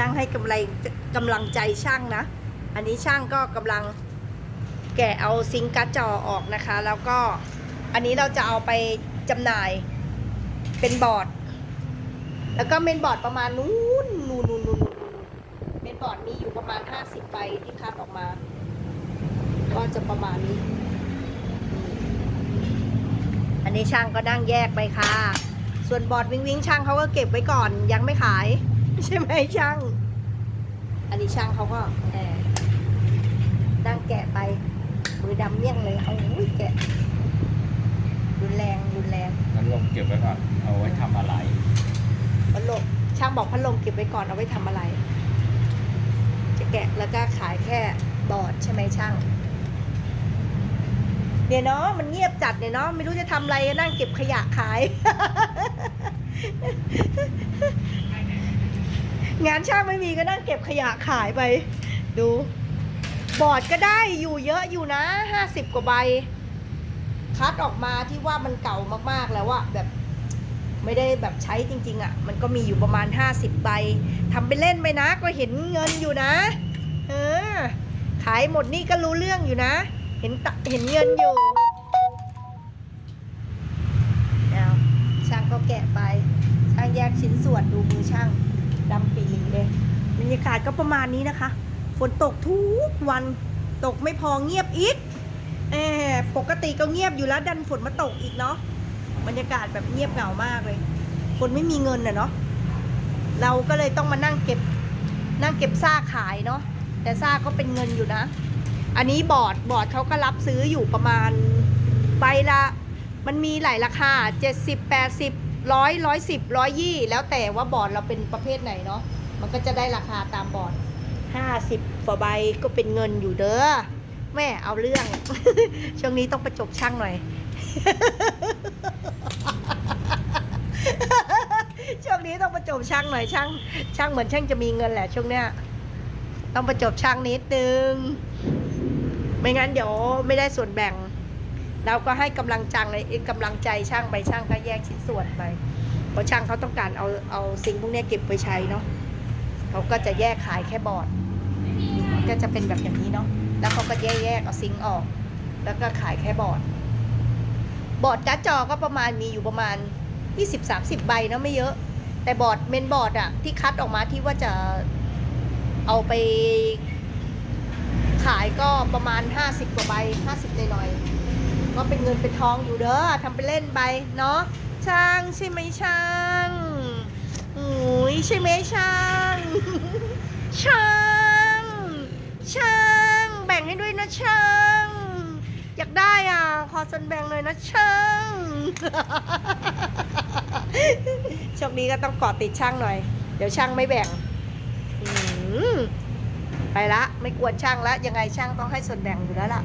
นั่งให้กำไรกำลังใจช่างนะ อันนี้ช่างก็กำลังแกะเอาซิงค์การ์ดจอออกนะคะ แล้วก็อันนี้เราจะเอาไปจำหน่ายเป็นบอร์ด แล้วก็เมนบอร์ดประมาณนู้นนูนนู้นนู้นนู้นเมนบอร์ดมีอยู่ประมาณ 50ใบที่คัดออกมา ก็จะประมาณนี้ อันนี้ช่างก็นั่งแยกไปค่ะ ส่วนบอร์ดวิงวิงช่างเขาก็เก็บไว้ก่อนยังไม่ขาย ใช่ไหมช่าง อันนี้ช่างเขาก็แอบนั่งแกะไปมือดำเมี่ยงเลยเอาอุ้ยแกะรุนแรงรุนแรงพัดลมเก็บไว้ก่อน เอาไว้ทำอะไร พัดลมช่างบอกพัดลมเก็บไว้ก่อนเอาไว้ทำอะไร จะแกะแล้วก็ขายแค่บอร์ดใช่ไหมช่าง เนี่ยเนาะมันเงียบจัดเนี่ยเนาะไม่รู้จะทำอะไรนั่งเก็บขยะขาย งานช่างไม่มีก็นั่งเก็บขยะขายไป ดู บอร์ดก็ได้อยู่เยอะอยู่นะห้าสิบกว่าใบ คัดออกมาที่ว่ามันเก่ามากๆแล้วอะแบบไม่ได้แบบใช้จริง ๆอะมันก็มีอยู่ประมาณ 50 ใบทำไปเล่นไปนะ ก็เห็นเงินอยู่นะ เออ ขายหมดนี่ก็รู้เรื่องอยู่นะ เห็นตะเห็นเงินอยู่เอาช่างก็แกะไป ช่างแยกชิ้นส่วนดูมือช่าง ดำปีหลีเลยบรรยากาศก็ประมาณนี้นะคะ ฝนตกทุกวันตกไม่พอเงียบอีกเออปกติก็เงียบอยู่แล้วดันฝนมาตกอีกเนาะบรรยากาศแบบเงียบเหงามากเลย คนไม่มีเงินน่ะเนาะเราก็เลยต้องมานั่งเก็บนั่งเก็บซากขายเนาะแต่ซากก็เป็นเงินอยู่นะ อันนี้บอร์ดบอร์ดเขาก็รับซื้ออยู่ประมาณใบละ มันมีหลายราคา 70 80 ร้อยร้อยสิบร้อยยี่แล้วแต่ว่าบอร์ดเราเป็นประเภทไหนเนาะมันก็จะได้ราคาตามบอร์ด50กว่าใบก็เป็นเงินอยู่เด้อแม่เอาเรื่อง ช่วงนี้ต้องประจบช่างหน่อย ช่วงนี้ต้องประจบช่างหน่อยช่าง ช่างเหมือนช่างจะมีเงินแหละช่วงเนี้ย ต้องประจบช่างนิดนึง ไม่งั้นเดี๋ยวไม่ได้ส่วนแบ่ง เราก็ให้กำลังจังเลยกำลังใจช่างไปช่างก็แยกชิ้นส่วนไป เพราะช่างเขาต้องการเอาเอาสิ่งพวกนี้เก็บไปใช้เนาะเขาก็จะแยกขายแค่บอร์ดก็จะเป็นแบบอย่างนี้เนาะแล้วเขาก็แยกแยกเอาซิงออก แล้วก็ขายแค่บอร์ดบอร์ดการ์ดจอก็ประมาณมีอยู่ประมาณ 20-30 ใบเนาะไม่เยอะ แต่บอร์ดเมนบอร์ดอะที่คัดออกมาที่ว่าจะเอาไปขายก็ประมาณ 50 กว่าใบ 50หน่อยๆ ก็เป็นเงินเป็นทองอยู่เด้อทำไปเล่นไปเนาะช่างใช่ไหมช่างอุ้ยใช่ไหมช่าง ช่าง ช่าง แบ่งให้ด้วยนะช่าง อยากได้อะขอส่วนแบ่งเลยนะช่างช่วงนี้ก็ต้องเกาะติดช่างหน่อย เดี๋ยวช่างไม่แบ่งไปละ ไม่กวนช่างละยังไงช่างต้องให้ส่วนแบ่งอยู่แล้วล่ะ